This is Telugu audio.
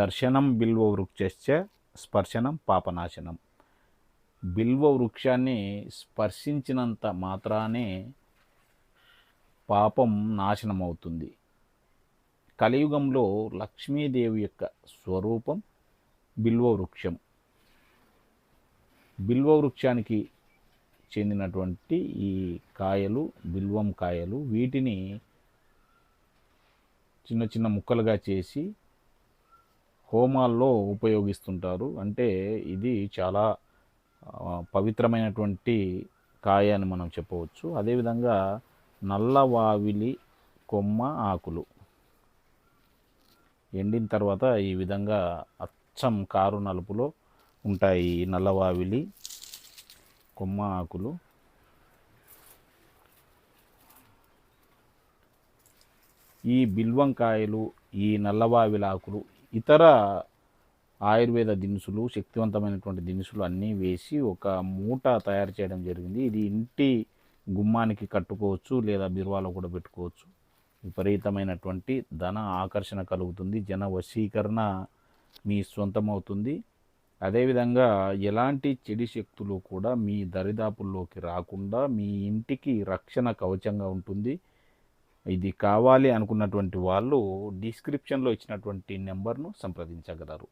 దర్శనం బిల్వ వృక్షశ్చ స్పర్శనం పాపనాశనం. బిల్వ వృక్షాన్ని స్పర్శించినంత మాత్రానే పాపం నాశనం అవుతుంది కలియుగంలో లక్ష్మీదేవి యొక్క స్వరూపం బిల్వ వృక్షం. బిల్వ వృక్షానికి చెందినటువంటి ఈ కాయలు బిల్వం కాయలు వీటిని చిన్న చిన్న ముక్కలుగా చేసి హోమాల్లో ఉపయోగిస్తుంటారు. అంటే ఇది చాలా పవిత్రమైనటువంటి కాయ అని మనం చెప్పవచ్చు. అదేవిధంగా నల్లవావిలి కొమ్మ ఆకులు. ఎండిన తర్వాత ఈ విధంగా అచ్చం కారు నలుపులో ఉంటాయి నల్లవావిలి కొమ్మ ఆకులు. ఈ బిల్వంకాయలు ఈ నల్లవావిలాకులు ఇతర ఆయుర్వేద దినుసులు శక్తివంతమైనటువంటి దినుసులు అన్నీ వేసి ఒక మూట తయారు చేయడం జరిగింది. ఇది ఇంటి గుమ్మానికి కట్టుకోవచ్చు లేదా బీరువాలో కూడా పెట్టుకోవచ్చు. విపరీతమైనటువంటి ధన ఆకర్షణ కలుగుతుంది జన వశీకరణ మీ సొంతం అవుతుంది అదేవిధంగా ఎలాంటి చెడి శక్తులు కూడా మీ దరిదాపుల్లోకి రాకుండా మీ ఇంటికి రక్షణ కవచంగా ఉంటుంది. ఇది కావాలి అనుకున్నటువంటి వాళ్ళు డిస్క్రిప్షన్లో ఇచ్చినటువంటి నెంబర్ను సంప్రదించగలరు.